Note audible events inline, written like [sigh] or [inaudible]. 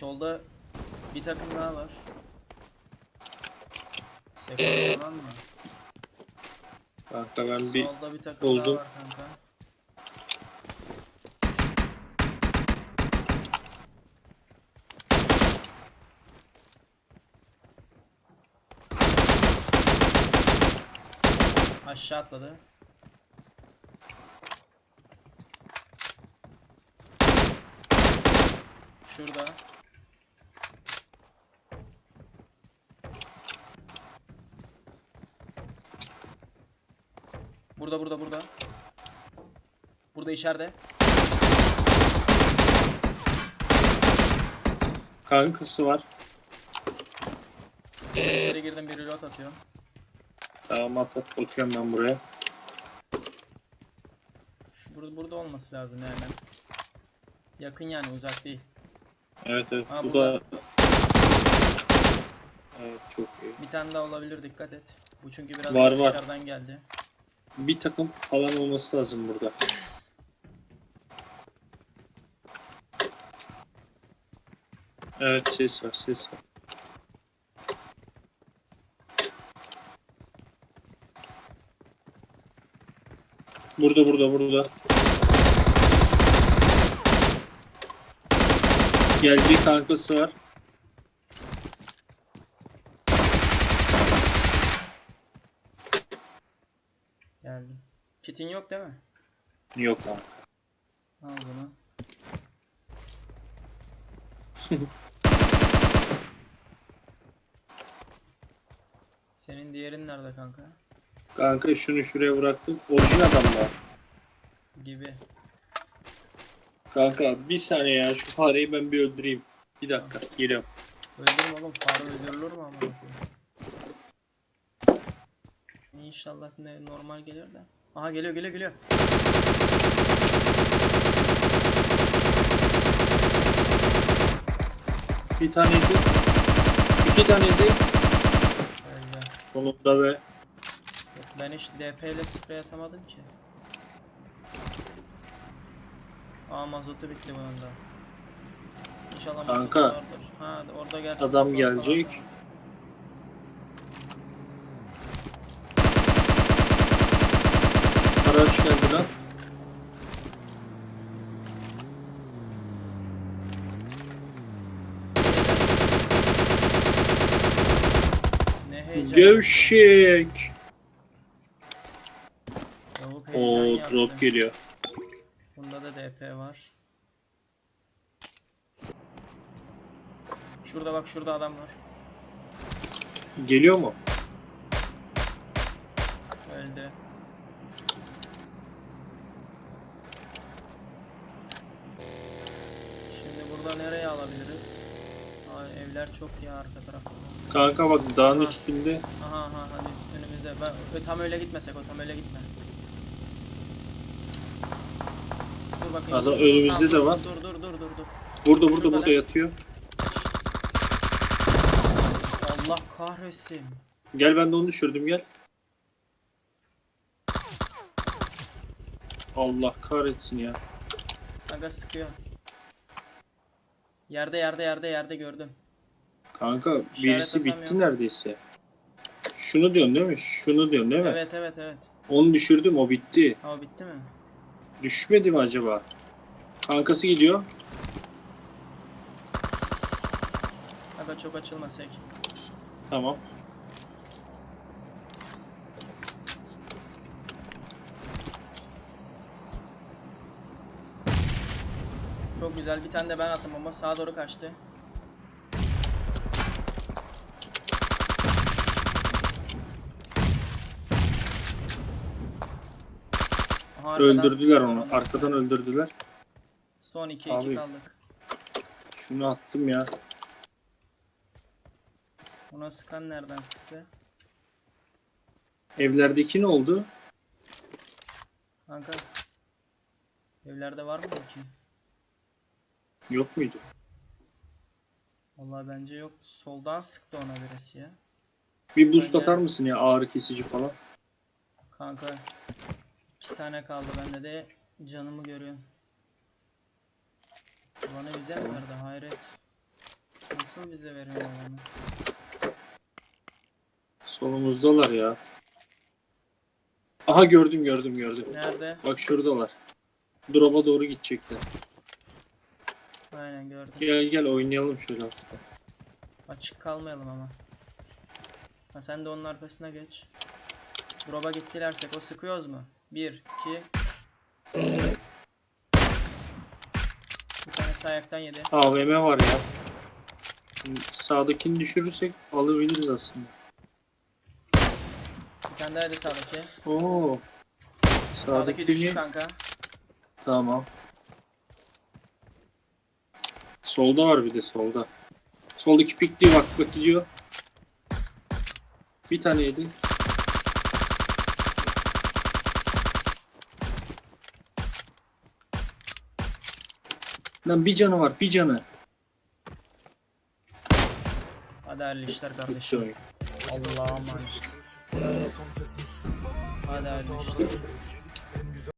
Solda bir takım daha var. Sekon falan mı? Kanka ben bir Solda bir takım buldum. daha var kanka. Aşağı atladı. Şurada. Burada burada burada. Burada içeride. kankası var. İçeri girdim bir reload atıyorum. Tamam at at bakıyorum ben buraya. Şu burada, burada olması lazım yani. Yakın yani uzak değil. Evet evet Ha, bu burada. da Evet çok iyi. Bir tane daha olabilir dikkat et. Bu çünkü biraz Var, var. dışarıdan geldi. Bir takım falan olması lazım burada. Evet ses var ses var. Burada burada burada. Geldi kankası var. Geldi. Kitin yok değil mi? Yok abi. Al bunu. [laughs] Senin diğerin nerede kanka? Kanka şunu şuraya bıraktım. Orijin adam var. Gibi. Kanka bir saniye ya şu fareyi ben bir öldüreyim. Bir dakika geliyorum. Öldürme oğlum. Fare öldürülür mü koyayım? İnşallah ne normal gelir de. Aha geliyor geliyor geliyor. Bir taneydi. İki taneydi. Öyle. Sonunda Yok, ben hiç DP ile sprey atamadım ki. Aa mazotu bitti bunun da. İnşallah Kanka, vardır. Ha orada gerçekten adam gelecek. araç geldi lan. Ne heyecan. Gevşek. Heyecan Oo yaptı. drop geliyor. Bunda da DP var. Şurada bak şurada adam var. Geliyor mu? Öldü. Şimdi burada nereye alabiliriz? Aa, evler çok ya arka tarafta. Kanka bak dağın Ha. üstünde. Aha aha hadi önümüzde. Ben, tam öyle gitmesek o tam öyle gitme. Dur bakayım. Adam önümüzde de var. Dur dur dur dur dur. Burada burada Şurada burada yatıyor. Allah kahretsin. Gel ben de onu düşürdüm gel. Allah kahretsin ya. Aga sıkıyor. Yerde yerde yerde yerde gördüm. Kanka birisi bitti neredeyse. Şunu diyorsun değil mi? Şunu diyorsun değil mi? Evet evet evet. Onu düşürdüm o bitti. O bitti mi? Düşmedi mi acaba? Kankası gidiyor. Aga çok açılmasak. Tamam. Çok güzel bir tane de ben attım ama sağa doğru kaçtı. Arkadan Öldürdüler onu. Arkadan öldürdüler. Son 2 2 Abi. kaldık. Şunu attım ya. Ona sıkan nereden sıktı? Evlerdeki ne oldu? Kanka. Evlerde var mı ki? Yok muydu? Vallahi bence yok. Soldan sıktı ona birisi ya. Bir boost Ben atar mısın ya ağrı kesici falan? Kanka. İki tane kaldı bende de. Canımı görüyorsun. Bana bize mi verdi hayret. Nasıl bize veriyor onu? Solumuzdalar ya. Aha gördüm gördüm gördüm. Nerede? Bak şuradalar. Drop'a doğru gidecekler. Aynen gördüm. Gel gel oynayalım şöyle hafiften. Açık kalmayalım ama. Ha sen de onun arkasına geç. Drop'a gittilersek o sıkıyoruz mu? 1, 2 Bir tanesi ayaktan yedi. AVM var ya. Şimdi Sağdakini düşürürsek alabiliriz aslında. Bir tane daha yedi sağdaki. Oo. Sağdaki düştü kanka. tamam. Solda var bir de solda. Soldaki pikli bak bak gidiyor. Bir tane Lan bir canı var bir canı. Hadi hayırlı işler kardeşim. Allah'a emanet. Hadi hayırlı işler.